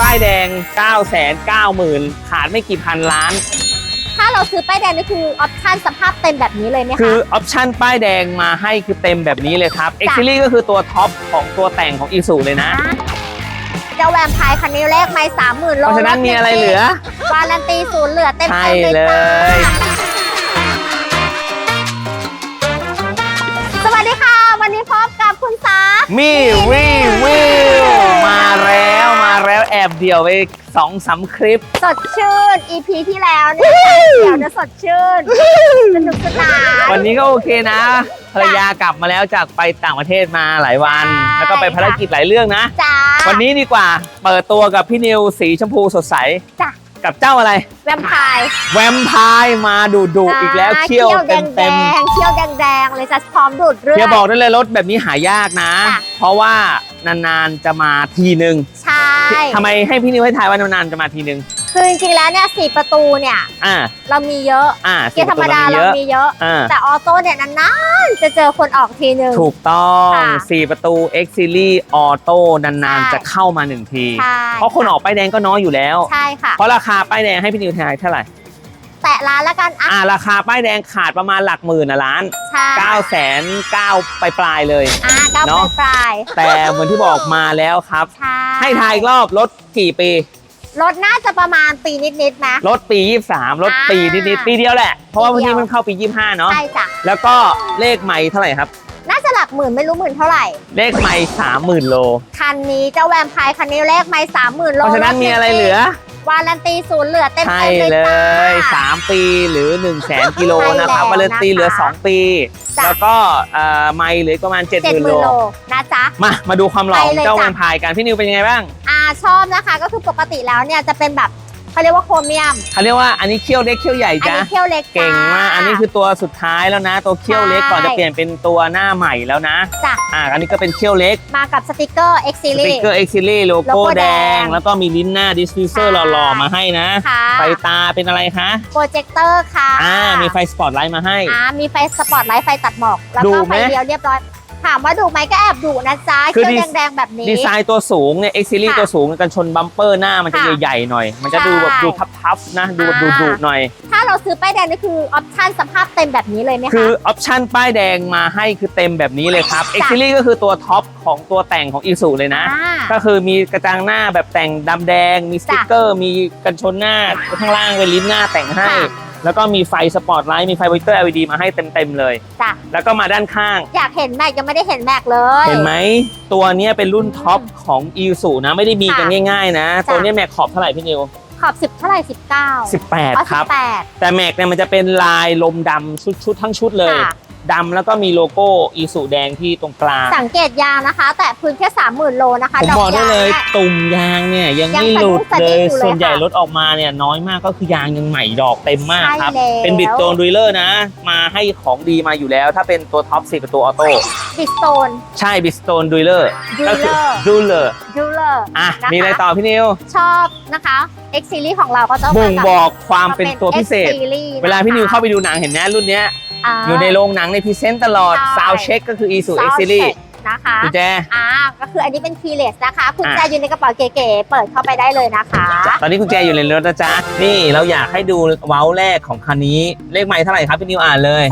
ป้ายแดง 9 9 0 0 0 0 ขาดไม่กี่พันล้าน ถ้าเราซื้อป้ายแดงนี่คือออปชั่นสภาพเต็มแบบนี้เลยไหมคืคะอออปชั่นป้ายแดงมาให้คือเต็มแบบนี้เลยครับ X Series ก็คือตัวท็อปของตัวแต่งของ i s u เลยนะ เจ้าแวมไพร์คันนี้เลขไม่สามหมื่นโลเพราะฉะนั้นมีอะไรเหลือวารันตีศูนย์เหลือเต็มใช่เต็มเลเลยจ้ายสวัสดีค่ะ วันนี้พบกับคุณสามีรี เดี่ยวไปสองสามคลิป สดชื่น EP ที่แล้วเนี่ยเดี๋ยวจะสดชื่นสนุกสนานวันนี้ก็โอเคนะภรรยากลับมาแล้วจากไปต่างประเทศมาหลายวันใช่แล้วก็ไปภารกิจหลายเรื่องนะ จ้าวันนี้ดีกว่าเปิดตัวกับพี่นิวสีชมพูสดใส จ้ะ กับเจ้าอะไร แวมไพร์แวมไพร์มาดูดูอีกแล้วเขี้ยวเต็มแดเต็มงๆเขี้ยวแดงๆเลยจะพร้อมดูดเลือเฮียดบอกได้เลยรถแบบนี้หายากนะจ้ะเพราะว่านานๆจะมาทีนึง ใช่ทำไมให้พี่นิวให้ทายว่านานๆจะมาทีนึง คือจริงๆแล้วเนี่ยสี่ประตูเนี่ยอ่าเรามีเยอะอ่าเกียร์ธรรมดาเยเราอะมีเยอะ อ่าแต่ออโต้เนี่ยนานๆจะเจอคนออกทีหนึ่ง ถูกต้องค่ะ4ประตู X Series Auto นานใช่ๆจะเข้ามาหนึ่งที ใช่ เพราะคนออกป้ายแดงก็น้อยอยู่แล้ว ใช่ค่ะ เพราะราคาป้ายแดงให้พี่นิวทายเท่าไหร่ แตะร้านแล้วกันอะอ่าราคาป้ายแดงขาดประมาณหลักหมื่นนะล้านใช่9 9 0 0 0ปลายปลายๆเลย อะเก้าเนอะ ปลายแต่เหมือนที่บอกมาแล้วครับๆใช่ให้ทายอีกรอบรถกี่ปี รถน่าจะประมาณปีนิดๆนะ รถปี 23 รถอ่าปีนิดๆปีเดียวแหละ เพราะว่าปีวันเดียวนี้มันเข้าปี 25 เนาะใช่จ้ะแล้วก็เลขใหม่เท่าไหร่ครับ น่าจะหลักหมื่นไม่รู้หมื่นเท่าไหร่ เลขใหม่ 30,000 โล คันนี้เจ้าแวมไพร์คันนี้เลขไม่สามหมื่นโลเพราะฉะนั้นมีอะไรเหลือ วารันตีศูนย์เหลือเต็มใช่เต็มเลยเลจ้า ย 3 ปีหรือ 1 0 0 0 0 0 กิโลใช่นะครับแล้ววาเลนตีเหลือ นะคะ2 ปี จ้ะ แล้วก็เอ่อไม่เหลือประมาณเจ็ด70,000หมื่โล นโลนะจ๊ะ มามาดูความหล่อไปของเลยเจ้าจ้ะ แวมไพร์กัน พี่นิวเป็นยังไงบ้างอ่าชอบนะคะก็คือปกติแล้วเนี่ยจะเป็นแบบ เขาเรียกว่าโครเมียมเขาเรียกว่าอันนี้เขี้ยวเล็กเขี้ยวใหญ่อันจ้ะนี้เขี้ยวเล็กจ้เก่งมากอันนี้คือตัวสุดท้ายแล้วนะ ตัวเขี้ยวเล็กใช่ก่อนจะเปลี่ยนเป็นตัวหน้าใหม่แล้วนะจ้ะอ่าอันนี้ก็เป็นเขี้ยวเล็กมากับสติกเกอร์ X สติ๊ก Series เกอร์ X Series โลโลโก้โก้แดแดง ง แล้วก็มีลิ้นหน้าดิสฟิวเซอร์ใช่หล่อๆมาให้นะค่ะไฟตาเป็นอะไรคะโปรเจคเตอร์ค่ะอ่ามีไฟสปอตไลท์มาให้ อ่ามีไฟสปอตไลท์ไฟตัดหมอก แล้วดุก็ไหม ไฟเลี้ยวเรียบร้อย ถามว่าดุไหมก็แอบดุนะจ๊ะคือเขี้ยวดีแดงๆแบบนี้ ดีไซน์ตัวสูงเนี่ย X Series ค่ะตัวสูงกันชนบัมเปอร์หน้ามันจะค่ะใหญ่ๆหน่อย มันจะดูแบบใช่ดูทับๆนะดูแบบอ่าดุๆหน่อย ถ้าเราซื้อป้ายแดงนี่คือออปชั่นสภาพเต็มแบบนี้เลยไหมคืคะอออปชั่นป้ายแดงมาให้คือเต็มแบบนี้เลยครับ X จ้ะ Series ก็คือตัวท็อปของตัวแต่งของ i s u เลยนะอ่าก็คือมีกระจังหน้าแบบแต่งดำแดง มีสติ๊กเกอร์ มีกันชนหน้าข้างล่างเป็นลิ้นหน้าแต่งให้ค่ะ แล้วก็มีไฟสปอตไลท์มีไฟโปรเจคเตอร์ LED มาให้เต็มๆเลย จ้ะแล้วก็มาด้านข้าง อยากเห็นแม็กยังไม่ได้เห็นแม็กเลย เห็นไหม ตัวเนี้ยเป็นรุ่นท็อปของ i s u นะ ไม่ได้มีกันค่ะง่ายๆ นะ จ้ะ ตัวเนี้ยแม็กขอบเท่าไหร่พี่นิว ขอบสิบเท่าไหร่สิบเก้า18 ครับ แปด แต่แม็กเนี่ยมันจะเป็นลายลมดำชุดชุดทั้งชุดเลย ค่ะ ดำแล้วก็มีโลโก้ i s u แดงที่ตรงกลาง สังเกตยางนะคะ แต่พื้นแค่สามหมื่นโลนะคะผมดบอกได้ยางเลยนี่ตุ่มยางเนี่ยยังยังไม่หลุดสะดุ้งสะเลดิ้ยงอยู่เลย ส่วนใหญ่ค่ะรถออกมาเนี่ยน้อยมากก็คือยางยังใหม่ดอกเต็มมากครับใช่แล้วเป็นบิดโตนดุยเลอร์นะ มาให้ของดีมาอยู่แล้ว ถ้าเป็นตัวท็อป4ประตูออโต้บิสโตนใช่บิดโตนดุยเลอร์ดูเลอร์ดูเลอร์ดูเลอร์อะนะคะมีอะไรต่อพี่นิวชอบนะคะ X Series ของเราก็จะบ่งมาบอกความเป็นตัวพิเศษ X Series เวลาพี่นิวะคะเข้าไปดูหนังเห็นไหมรุ่นเนี้ยา อยู่ในโรงหนังในพรีเซนต์ตลอด ใช่ ซาวเช็คก็คือ e s u X Series Soundcheck นะคะกุญแจ อ่าก็คืออันนี้เป็น keyless นะคะคุณอะแจอยู่ในกระเป๋าเก๋ๆเปิดเข้าไปได้เลยนะคะ ตอนนี้กุญแจอยู่ในรถนะจ๊ะ นี่เราอยากให้ดูเว้าแรกของคันนี้ เลขใหม่เท่าไหร่ครับพี่นิวอ่านเลย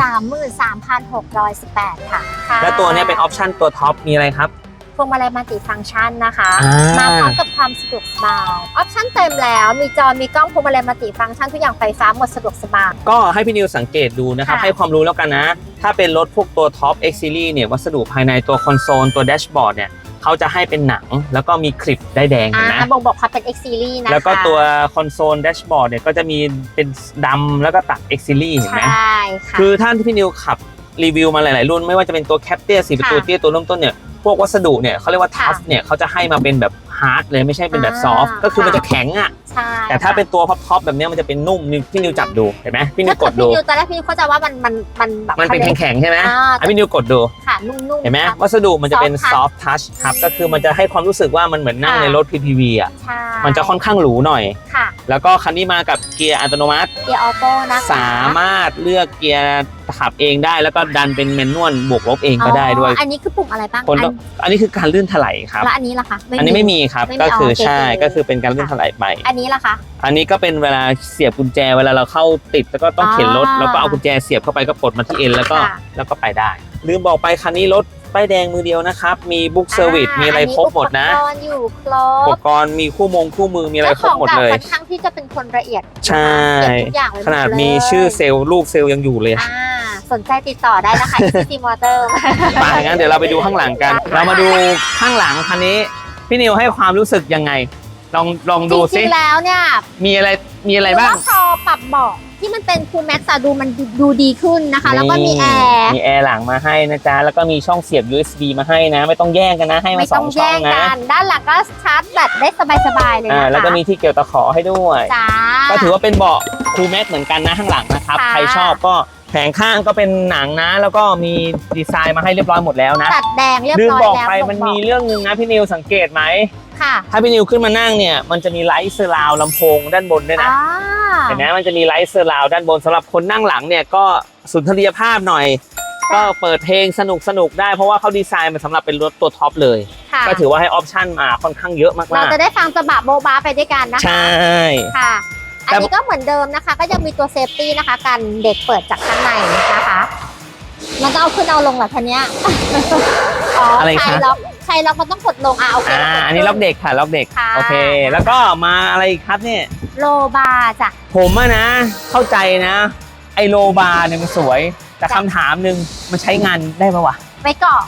33,618 ค่ะค่ะและตัวเนี้ยเป็นออปชั่นตัวท็อปมีอะไรครับ พวงมาลัยมัลติฟังก์ชันนะคะ อ่าม มาพร้อมกับความสะดวกสบาย ออปชั่นเต็มแล้ว มีจอ มีกล้องพวงมาลัยมัลติฟังก์ชันทุกอย่างไฟฟ้าหมดสะดวกสบาย ก็ให้พี่นิวสังเกตดูนะครับ ค่ะ ให้ความรู้แล้วกันนะ ถ้าเป็นรถพวกตัวท็อป X Series เนี่ย วัสดุภายในตัวคอนโซล ตัวแดชบอร์ดเนี่ย เขาจะให้เป็นหนัง แล้วก็มีคลิปได้แดงเห็นไหมอ่าบ่งบอกความเป็น X Series นะคะแล้วก็ตัวคอนโซลแดชบอร์ดเนี่ยก็จะมีเป็นดำแล้วก็ตัด X Series เห็นไหมใช่ค่ะ คือท่านที่พี่นิวขับรีวิวมาหลาย ๆ รุ่น ไม่ว่าจะเป็นตัวแคปเตียสี่ประตูค่ะ เตี้ยตัวเริ่มต้นเนี่ย พวกวัสดุเนี่ยเขาเรียกว่าทัค่ะฟเนี่ยเขาจะให้มาเป็นแบบฮาร์ดเลยไม่ใช่เป็นแบบอ่าซอฟต์ก็คือมันจะแข็งอะใช่แต่ถ้าเป็นตัวท็อปๆแบบเนี้ยมันจะเป็นนุ่มนี่พี่นิวจับดูเห็นไหมพี่นิวกดดูพี่นิวตอนแรกพี่นิวเข้าใจว่ามันมันมันแบบมันเป็นแข็งๆใช่ไหมอ่าอะพี่นิวกดดูค่ะนุ่มๆเห็นไหมครับวัสดุมันจะเป็น Soft soft touch ครับก็คือมันจะให้ความรู้สึกว่ามันเหมือนนั่งค่ะในรถ PPV อะใช่มันจะค่อนข้างหรูหน่อยค่ะแล้วก็คันนี้มากับเกียร์อัตโนมัติเกียร์ออโต้นะคะสามารถเลือกเกียร์ขับเองได้แล้วก็ดันเป็นแมนนวลบวกลบเองก็ได้ด้วยอ๋ออันนี้คือปุ่มอะไรบ้างคนอัต้องอันนี้คือการลื่นถลายครับแล้วอันนี้ล่ะคะอันนี้ไม่มีครับไม่มีก็คืออ๋อโอเคใช่โอเคก็คือเป็นการลื่นถลายไป อันนี้ล่ะคะอันนี้ก็เป็นเวลาเสียบกุญแจเวลาเราเข้าติดแล้วก็ต้องเข็นรถอ่าแล้วก็เอากุญแจเสียบเข้าไปก็ปลดมาที่เอ็นแล้วก็ค่ะแล้วก็ไปได้ ลืมบอกไปคันนี้รถ ป้ายแดงมือเดียวนะครับ มีบุ๊กเซอร์วิสมีอะไรครบหมดนะอุปกรณ์อยู่ครอุปบกรณ์มีคู่มงคู่มือมีอะไรครบหมดเลยจ้าของก่าค่อนข้างที่จะเป็นคนละเอียดใช่เก็บทุกอย่างไว้หมขนาดเลยมีชื่อเซลล์รูปเซลล์ยังอยู่เลยอ่าสนใจติดต่อได้นะคะที่มอเตอร์ไปงั้นเดี๋ยวเราไปดูข้างหลังกัน เรามาดูข้างหลังคันนี้ พี่นิวให้ความรู้สึกยังไง ลองลองจดูซิริงๆแล้วเนี่ยมีอะไรมีอะไรบ้างคือว่าพอปรับเบาะ ที่มันเป็นคูลแม็กซ์ดูมันดูดีขึ้นนะคะ แล้วก็มีแอร์มีแอร์หลังมาให้นะจ๊ะ แล้วก็มีช่องเสียบ USB มาให้นะ ไม่ต้องแย่งกันนะ ให้มาไม่สต้อองงช่อแย่งงนะกันด้านหลังก็ชาร์จแบตได้สบายๆเลยอ่านะคะแล้วก็มีที่เกี่ยวตะขอให้ด้วยจ้าก็ถือว่าเป็นเบาะคูลแม็กเหมือนกันนะข้างหลังนะครับค่ะใครชอบก็ แผงข้างก็เป็นหนังนะ แล้วก็มีดีไซน์มาให้เรียบร้อยหมดแล้วนะตัดแดงเรียบลืมร้อยบอกแล้วไปมันมีเรื่องหนึงนะพี่นิวสังเกตไหม ค่ะถ้าพี่นิวขึ้นมานั่งเนี่ย มันจะมีไลท์เซอร์ราวด์ลำโพงด้านบนด้วยนะ อ่าเห็นไหมมันจะมีไลท์เซอร์ราวด์ด้านบนสำหรับคนนั่งหลังเนี่ยก็สุนทรียภาพหน่อย ก็เปิดเพลงสนุกสนุกๆได้เพราะว่าเขาดีไซน์มาสำหรับเป็นรถตัวท็อปเลย ค่ะก็ถือว่าให้ออปชั่นมาค่อนข้างเยอะมาเรากจะได้ฟังจังหวะโบบาไปด้วยกันนะๆ ใชคะ่ ค่ะ อันแต่นี้ก็เหมือนเดิมนะคะ ก็ยังมีตัวเซฟตี้นะคะกันเด็กเปิดจากข้างในนะคะ มันก็เอาขึ้นเอาลงเหรอทันเนี้ยอ๋ออะไรใครคะล็อกใครล็อกมันต้องกดลงอะโอเคอ่าเรากดอันนี้ล็อกเด็กค่ะล็อกเด็ก ค่ะ โอเค แล้วก็มาอะไรอีกครับเนี่ย โลบาร์จ้ะ ผมอะนะ เข้าใจนะ ไอโลบาร์เนี่ยมันสวย แต่จ้ะคำถามหนึ่งมันใช้งานได้ปะวะ ไปเกาะ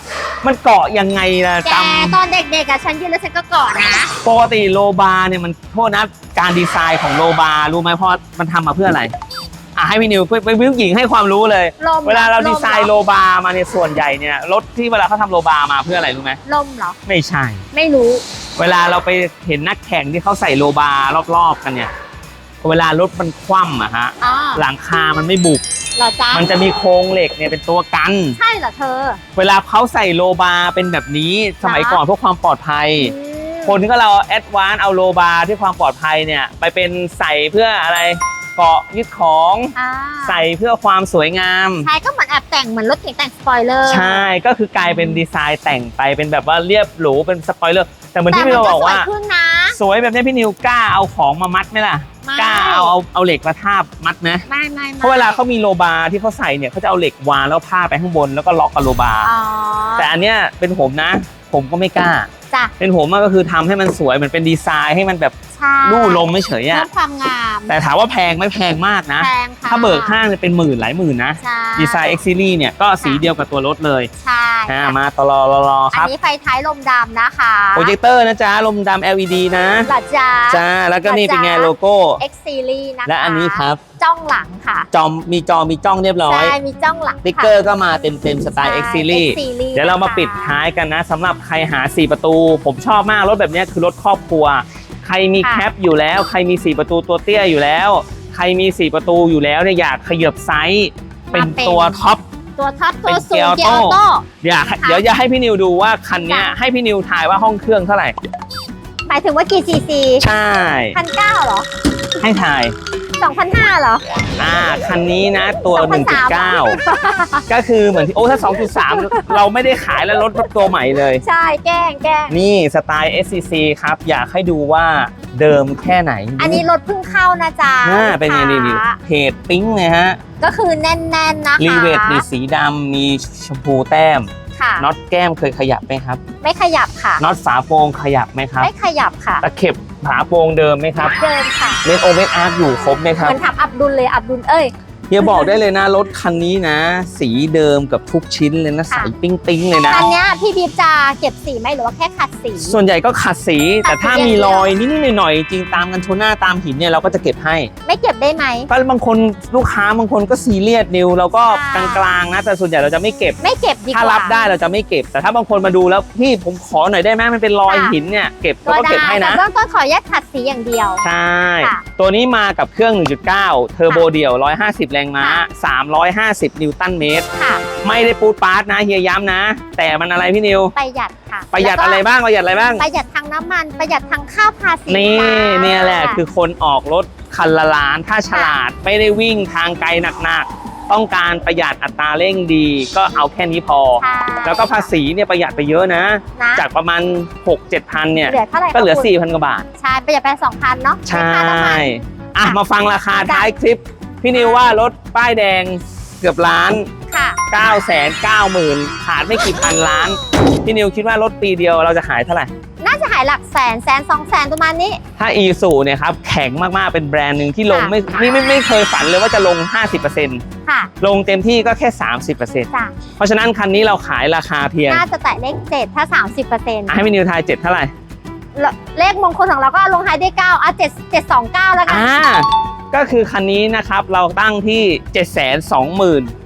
มันเกาะยังไงล่ะแกจตอนเด็กๆอะฉันยืนแล้วฉันก็เกาะนะำปกติโลบาร์เนี่ยมันโทษนะการดีไซน์ของโลบาร์รู้ไหมเพราะมันทำมาเพื่ออะไร อะให้พี่นิวไปไปวิวหญิงให้ความรู้เลย ลมเวลาเราดีไซน์ลโลมบาร์มาเนี่ยส่วนใหญ่เนี่ยรถที่เวลาเขาทำโลบาร์มาเพื่ออะไรรู้ไหมลมเหรอ ไม่ใช่ ไม่รู้ เวลาเราไปเห็นนักแข่งที่เขาใส่โลบาร์รอบๆกันเนี่ย เวลารถมันคว่ำอะฮะอ๋อหลังคามันไม่บุกเหรอจ๊ะมันจะมีโครงเหล็กเนี่ยเป็นตัวกัน ใช่เหรอเธอ เวลาเขาใส่โลบาร์เป็นแบบนี้สมัยก่อนเพื่อความปลอดภัย อืมคนก็เราแอดวานเอาโลบาร์ที่ความปลอดภัยเนี่ย ไปเป็นใส่เพื่ออะไรเกาะยึดของอ่าใส่เพื่อความสวยงาม ใช่ก็เหมือนแอบแต่งเหมือนรถเก๋งแต่งสปอยเลอร์ใช่ก็คือกลายเป็นดีไซน์แต่งไปเป็นแบบว่าเรียบหรูเป็นสปอยเลอร์แต่เหมือนแต่ที่มัพี่นนิวก็บอกสวยว่า ขึ้นนะ สวยแบบนี้พี่นิวกล้าเอาของมามัดไหมล่ะ ไม่ กล้าเอาเอาเอาเหล็กมาทาบมัดไหมไม่ไม่ไม่เพราะเวลาเขามีโลบาร์ที่เขาใส่เนี่ยเขาจะเอาเหล็กวางแล้วพาดไปข้างบนแล้วก็ล็อกกับโลบาร์อ๋อแต่อันเนี้ยเป็นผมนะ ผมก็ไม่กล้า จ้ะเป็นผมอะก็คือทำให้มันสวยเหมือนเป็นดีไซน์ให้มันแบบใช่ลู่ลมไม่เฉยเพิ่อะมความงาม แต่ถามว่าแพงไหม่แพงมากนะ แพงค่ะถ้าเบิกห้างเนี่ยเป็นหมื่นหลายหมื่นนะ ใช่ดีไซน์ X Series เนี่ยก็สีเดียวกับตัวรถเลยใช่อ่าค่ะมาตลอรอรอคอันรับนี้ไฟท้ายลมดำนะคะโปรเจคเตอร์นะจ๊ะลมดำ LED นะหลัดจ้า จ้าแล้วก็นี่เป็นไงจ้าโลโก้ X Series นะคะและอันนี้ครับ จ้องหลังค่ะจอมมีจอมีจ้องเรียบร้อย ใช่มีจ้องหลังสติ๊กเกอร์ก็มาเต็มเต็มๆสไตล์ X Series ใช่ X Series เดี๋ยวเรามานะคะปิดท้ายกันนะสำหรับใครหา 4 ประตู ผมชอบมากรถแบบเนี้ยคือรถครอบครัว ใครมีค่ะแคปอยู่แล้ว ใครมี 4 ประตูตัวเตี้ยอยู่แล้ว ใครมี 4 ประตูอยู่แล้วเนี่ยอยากขยับไซส์เป็นตัวท็อปตัวท็อปเป็ตัวนสูงเกีเกียยร์ร์ออโต้ออโต้อยากค่ะเดี๋ยวจะให้พี่นิวดูว่าคันเนี้ยค่ะให้พี่นิวทายว่าห้องเครื่องเท่าไหร่หมายถึงว่ากี่ซีซีใช่พันเก้าเหรอ ให้ทาย สองพันห้าเหรอ อ่าคันนี้นะตัว2,300 1.9 ก็คือเหมือนที่โอ้ถ้า 2.3 เราไม่ได้ขายแล้วรถตัวใหม่เลย ใช่แกล้งแกล้งนี่สไตล์ SCC ครับ อยากให้ดูว่าเดิมแค่ไหน อันนี้รถเพิ่งเข้านะจ๊ะอ่าเป็นไงนี่ลูนี่กค้าเพจปิ้งเลยฮะ ก็คือแน่นๆนะคะรีเวทมีสีดำมีชมพูแต้มค่ะน็อตแก้มเคยขยับไหมครับ ไม่ขยับค่ะน็อตฝาโปรงขยับไหมครับ ไม่ขยับค่ะ ตะเข็บ ฝาโปรงเดิมไหมครับ เดินค่ะ เมนโอเมนอาร์ตอยู่ครบไหมคเหรับมือนทำอับดุลเลยอับดุลเอ้ย เฮียบอกได้เลยนะรถคันนี้นะ สีเดิมกับทุกชิ้นเลยนะค่ะใสปิ้งปิ้งๆเลยนะคันเนี้ยพี่บีบจะเก็บสีไหมหรือว่าแค่ขัดสี ส่วนใหญ่ก็ขัดสีแต่ถ้าขัดสีมีอย่างเดียวรอยนิดๆหน่อยๆจริงตามกันชนหน้าตามหินเนี่ยเราก็จะเก็บให้ ไม่เก็บได้ไหมก็บางคนลูกค้าบางคนก็ซีเรียสนิวเราก็กค่ะลางๆนะแต่ส่วนใหญ่เราจะไม่เก็บไม่เก็บดีกว่าถ้ารับได้เราจะไม่เก็บ แต่ถ้าบางคนมาดูแล้วพี่ผมขอหน่อยได้ไหมมันเป็นรอยค่ะหินเนี่ยเก็บก็เขาก็ได้เก็บให้นะแต่เบื้องต้นขอแยกขัดสีอย่างเดียวใช่ค่ะตัวนี้มากับเครื่อง 1.9 เทอร์โบเดี่ยว 150แรงม้าค่ะ350 นิวตันเมตร ค่ะ ไม่ได้ปูดปาร์ตนะเฮียย้ำนะ แต่มันอะไรพี่นิว ประหยัดค่ะประหยัดแล้วก็อะไรบ้างประหยัดอะไรบ้าง ประหยัดทางน้ำมันประหยัดทางค่าภาษีนี่จ้าเนี่ยแหละคือคนออกรถคันละล้านถ้าฉลาดไม่ได้วิ่งทางไกลหนักๆ ต้องการประหยัดอัตราเร่งดี ก็เอาแค่นี้พอใช่แล้วก็ภาษีเนี่ยประหยัดไปเยอะนะนะจากประมาณ 6-7พันเนี่ยเหลือเท่าไหร่ก็เหลือคะคุณ4,000 กว่าบาท ใช่ ประหยัดไปสองพันเนาะใช่ค่าน้ำมันอะค่ะมาฟังราคาท้ายคลิป พี่นิวว่ารถป้ายแดงเกือบล้านค่ะ9 9 0 0 0 0ขาดไม่กี่พันล้าน พี่นิวคิดว่ารถปีเดียวเราจะหายเท่าไหร่ น่าจะหายหลักแสนแสนสองแสนประมาณนี้ ถ้า e ีสูเนี่ยครับแข็งมากๆเป็นแบรนด์หนึ่งที่ลงค่ะ ไม่นี่ไม่ไม่เคยฝันเลยว่าจะลง 50%ค่ะลงเต็มที่ก็แค่ 30%จ้ะเพราะฉะนั้นคันนี้เราขายราคาเพียงน่าจะแตะเลขเจ็ดถ้าสามสิบเปอร์เซ็นต์อะให้พี่นิวทาย7เท่าไหร่ เลขมงคลของเราก็ลงท้ายด้วยเก้าอะเจ็ดเจ็ดสองเก้าแล้วกัน อ่า ก็คือคันนี้นะครับเราตั้งที่ 729,000บาท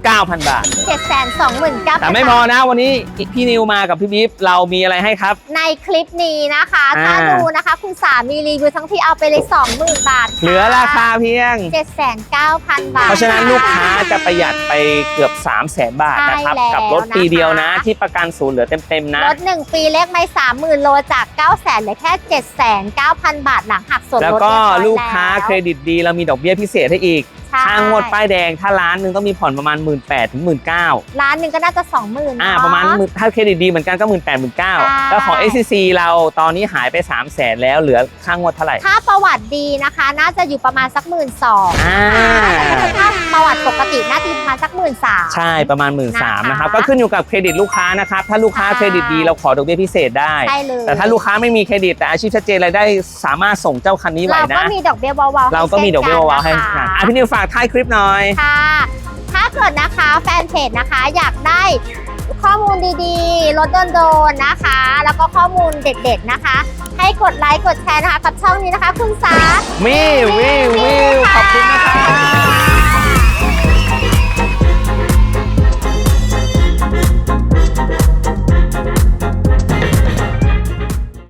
เจ็ดแสนสองหมื่นเก้าแต่ไม่พอนะวันนี้พี่นิวมากับพี่บิ๊บเรามีอะไรให้ครับ ในคลิปนี้นะคะอ่าถ้าดูนะคะ คุณสามีรีวิวทั้งที่เอาไปเลยสองหมื่นบาทค่ะเหลือราคาเพียงเจ็ดแสนเก้าพันบาท เพราะฉะนั้นลูกค้าจะประหยัดไปเกือบ 3 0 0แสนบาทนะครับใช่แล้วกับรถปีเดียวนะนะคะที่ประกันศูนย์เหลือเต็มๆนะ รถหนึ่งปีเลขไม่สามหมื่นโลจากเก้าแสนเหลือแค่เจ็ดแสนเก้าพันบาทหลังหักส่วนลดแล้วก็เรียบร้อยลูกค้าแล้วเครดิตดีเรามีดอกเบี้ยพิเศษให้อีก ใช่ค่างวดป้ายแดงถ้าล้านหนึ่งต้องมีผ่อนประมาณ 1 8ื่นถึงหมื่นเก้าร้านหนึ่งก็น่าจะสองหมื่น อ่าประมาณหมื่นถ้าเครดิตดีเหมือนกันก็หมื่นแปดหมื่นเก้าใช่ แล้วของ SCC เราตอนนี้หายไป 3 0 0แสนแล้วเหลือค่างวดเท่าไหร่ถ้าประวัติดีนะคะ น่าจะอยู่ประมาณสักหมื่นสองอ่าถ้าประวัติปกติน่าจะอยู่ประมาณสักหมื่นสาม ใช่ประมาณ 1 3ื่นนะคะนะครับก็ขึ้นอยู่กับเครดิตลูกค้านะครับถ้าลูกค้าใช่เครดิตดีเราขอดอกเบี้ยพิเศษได้ใช่เลยแต่ถ้าลูกค้าไม่มีเครดิตแต่อาชีพชัดเจนรายได้สามารถส่งเจ้าคันนี้ไหวเราก็นะ มีดอกเบี้ยเบาๆเราก็มีดอกเบี้ยเบาๆให้ช่นค่ะนอะพี่นิวฝากท้ายคลิปหน่อย ค่ะ ถ้าเกิดนะคะแฟนเพจนะคะอยากได้ข้อมูลดีๆ รถโดนๆนะคะ แล้วก็ข้อมูลเด็ดๆนะคะ ให้กดไลค์กดแชร์นะคะกับช่องนี้นะคะ คุณสามิววิววิวขอบคุณนะครับ